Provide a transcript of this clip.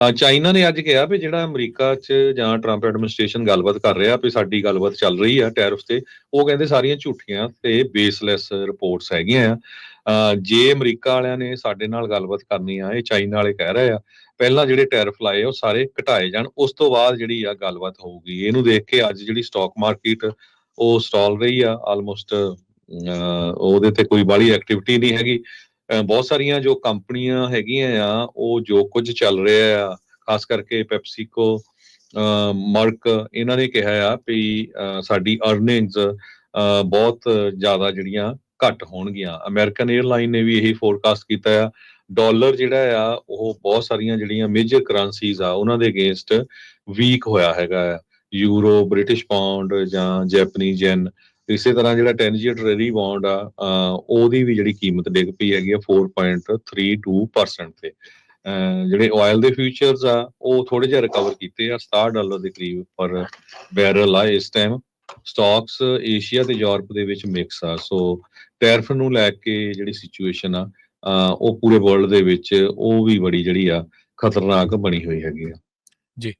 China ਨੇ ਅੱਜ ਕਿਹਾ ਵੀ ਜਿਹੜਾ ਅਮਰੀਕਾ 'ਚ ਜਾਂ ਟਰੰਪ ਐਡਮਿਨਿਸਟ੍ਰੇਸ਼ਨ ਗੱਲਬਾਤ ਕਰ ਰਿਹਾ ਵੀ ਸਾਡੀ ਗੱਲਬਾਤ ਚੱਲ ਰਹੀ ਆ ਟੈਰਿਫ ਤੇ, ਉਹ ਕਹਿੰਦੇ ਸਾਰੀਆਂ ਝੂਠੀਆਂ ਤੇ ਬੇਸਲੈਸ ਰਿਪੋਰਟਸ ਹੈਗੀਆਂ ਆ। ਜੇ ਅਮਰੀਕਾ ਵਾਲਿਆਂ ਨੇ ਸਾਡੇ ਨਾਲ ਗੱਲਬਾਤ ਕਰਨੀ ਆ, ਇਹ ਚਾਈਨਾ ਵਾਲੇ ਕਹਿ ਰਹੇ ਆ, ਪਹਿਲਾਂ ਜਿਹੜੇ ਟੈਰਿਫ ਲਾਏ ਉਹ ਸਾਰੇ ਘਟਾਏ ਜਾਣ, ਉਸ ਤੋਂ ਬਾਅਦ ਜਿਹੜੀ ਆ ਗੱਲਬਾਤ ਹੋਊਗੀ। ਇਹਨੂੰ ਦੇਖ ਕੇ ਅੱਜ ਜਿਹੜੀ ਸਟਾਕ ਮਾਰਕੀਟ ਉਹ ਸਟਾਲ ਰਹੀ ਆ ਆਲਮੋਸਟ ਉਹਦੇ ਤੇ ਕੋਈ ਬਾਹਲੀ ਐਕਟੀਵਿਟੀ ਨਹੀਂ ਹੈਗੀ। ਬਹੁਤ ਸਾਰੀਆਂ ਜੋ ਕੰਪਨੀਆਂ ਹੈਗੀਆਂ ਆ, ਉਹ ਜੋ ਕੁਝ ਚੱਲ ਰਿਹਾ ਆ, ਖਾਸ ਕਰਕੇ ਪੈਪਸੀਕੋ ਮਰਕ, ਇਹਨਾਂ ਨੇ ਕਿਹਾ ਆ ਵੀ ਸਾਡੀ ਅਰਨਿੰਗਸ ਬਹੁਤ ਜ਼ਿਆਦਾ ਜਿਹੜੀਆਂ ਘੱਟ ਹੋਣਗੀਆਂ। ਅਮਰੀਕਨ 에ਅਰਲਾਈਨ ਨੇ ਵੀ ਇਹੀ ਫੋਰਕਾਸਟ ਕੀਤਾ ਆ। ਡਾਲਰ ਜਿਹੜਾ ਆ, ਉਹ ਬਹੁਤ ਸਾਰੀਆਂ ਜਿਹੜੀਆਂ ਮੇਜਰ ਕਰੰਸੀਜ਼ ਆ, ਉਹਨਾਂ ਦੇ ਅਗੇਂਸਟ ਵੀਕ ਹੋਇਆ ਹੈਗਾ ਆ। ਯੂਰੋ ਬ੍ਰਿਟਿਸ਼ ਪਾਉਂਡ ਜਾਂ ਜੈਪਨੀਜ਼ ਜੈਨ ਇਸੇ ਤਰ੍ਹਾਂ ਜਿਹੜਾ 10 ਜੀ ਟ੍ਰੇਰੀ ਬੌਂਡ ਆ ਉਹਦੀ ਵੀ ਜਿਹੜੀ ਕੀਮਤ ਡਿੱਗ ਪਈ ਹੈਗੀ ਆ 4.32% ਤੇ। ਜਿਹੜੇ ਆਇਲ ਦੇ ਫਿਊਚਰਸ ਆ, ਉਹ ਥੋੜੇ ਜਿਹਾ ਰਿਕਵਰ ਕੀਤੇ ਆ 67 ਡਾਲਰ ਦੇ ਕਰੀਬ ਪਰ ਬੈਰਲ ਆ ਇਸ ਟਾਈਮ ਸਟਾਕਸ ਏਸ਼ੀਆ ਤੇ ਯੂਰਪ ਦੇ ਵਿੱਚ ਮਿਕਸ ਆ। ਸੋ ਟੈਰਫ ਨੂੰ ਲੈ ਕੇ ਜਿਹੜੀ ਸਿਚੁਏਸ਼ਨ ਆ ਉਹ ਪੂਰੇ ਵਰਲਡ ਦੇ ਵਿੱਚ ਉਹ ਵੀ ਬੜੀ ਜਿਹੜੀ ਆ, ਖਤਰਨਾਕ ਬਣੀ ਹੋਈ ਹੈਗੀ ਆ। ਜੀ।